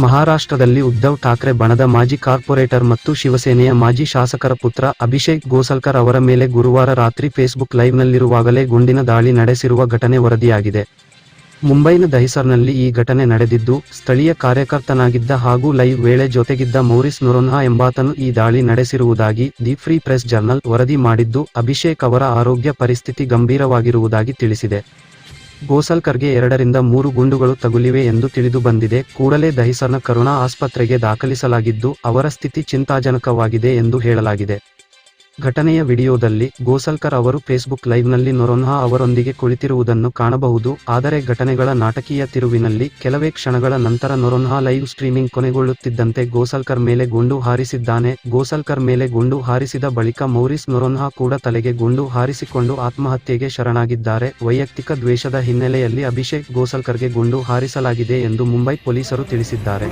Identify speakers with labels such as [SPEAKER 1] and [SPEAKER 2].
[SPEAKER 1] ಮಹಾರಾಷ್ಟ್ರದಲ್ಲಿ ಉದ್ಧವ್ ಠಾಕ್ರೆ ಬಣದ ಮಾಜಿ ಕಾರ್ಪೊರೇಟರ್ ಮತ್ತು ಶಿವಸೇನೆಯ ಮಾಜಿ ಶಾಸಕರ ಪುತ್ರ ಅಭಿಷೇಕ್ ಗೋಸಲ್ಕರ್ ಅವರ ಮೇಲೆ ಗುರುವಾರ ರಾತ್ರಿ ಫೇಸ್ಬುಕ್ ಲೈವ್ನಲ್ಲಿರುವಾಗಲೇ ಗುಂಡಿನ ದಾಳಿ ನಡೆಸಿರುವ ಘಟನೆ ವರದಿಯಾಗಿದೆ. ಮುಂಬೈನ ದಹಿಸರ್ನಲ್ಲಿ ಈ ಘಟನೆ ನಡೆದಿದ್ದು, ಸ್ಥಳೀಯ ಕಾರ್ಯಕರ್ತನಾಗಿದ್ದ ಹಾಗೂ ಲೈವ್ ವೇಳೆ ಜೊತೆಗಿದ್ದ ಮೌರಿಸ್ ನೊರೊನ್ಹಾ ಎಂಬಾತನು ಈ ದಾಳಿ ನಡೆಸಿರುವುದಾಗಿ ದಿ ಫ್ರೀ ಪ್ರೆಸ್ ಜರ್ನಲ್ ವರದಿ ಮಾಡಿದ್ದು, ಅಭಿಷೇಕ್ ಅವರ ಆರೋಗ್ಯ ಪರಿಸ್ಥಿತಿ ಗಂಭೀರವಾಗಿರುವುದಾಗಿ ತಿಳಿಸಿದೆ. ಗೋಸಲ್ಕರ್ಗೆ ಎರಡರಿಂದ ಮೂರು ಗುಂಡುಗಳು ತಗುಲಿವೆ ಎಂದು ತಿಳಿದು ಬಂದಿದೆ. ಕೂಡಲೇ ದಹಿಸರ್ನ ಕರುಣಾ ಆಸ್ಪತ್ರೆಗೆ ದಾಖಲಿಸಲಾಗಿದ್ದು, ಅವರ ಸ್ಥಿತಿ ಚಿಂತಾಜನಕವಾಗಿದೆ ಎಂದು ಹೇಳಲಾಗಿದೆ. ಘಟನೆಯ ವಿಡಿಯೋದಲ್ಲಿ ಗೋಸಲ್ಕರ್ ಅವರು ಫೇಸ್ಬುಕ್ ಲೈವ್ನಲ್ಲಿ ನೊರೊನ್ಹಾ ಅವರೊಂದಿಗೆ ಕುಳಿತಿರುವುದನ್ನು ಕಾಣಬಹುದು. ಆದರೆ ಘಟನೆಗಳ ನಾಟಕೀಯ ತಿರುವಿನಲ್ಲಿ ಕೆಲವೇ ಕ್ಷಣಗಳ ನಂತರ ನೊರೊನ್ಹಾ ಲೈವ್ ಸ್ಟ್ರೀಮಿಂಗ್ ಕೊನೆಗೊಳ್ಳುತ್ತಿದ್ದಂತೆ ಗೋಸಲ್ಕರ್ ಮೇಲೆ ಗುಂಡು ಹಾರಿಸಿದ್ದಾನೆ. ಗೋಸಲ್ಕರ್ ಮೇಲೆ ಗುಂಡು ಹಾರಿಸಿದ ಬಳಿಕ ಮೌರಿಸ್ ನೊರೊನ್ಹಾ ಕೂಡ ತಲೆಗೆ ಗುಂಡು ಹಾರಿಸಿಕೊಂಡು ಆತ್ಮಹತ್ಯೆಗೆ ಶರಣಾಗಿದ್ದಾರೆ. ವೈಯಕ್ತಿಕ ದ್ವೇಷದ ಹಿನ್ನೆಲೆಯಲ್ಲಿ ಅಭಿಷೇಕ್ ಗೋಸಲ್ಕರ್ಗೆ ಗುಂಡು ಹಾರಿಸಲಾಗಿದೆ ಎಂದು ಮುಂಬೈ ಪೊಲೀಸರು ತಿಳಿಸಿದ್ದಾರೆ.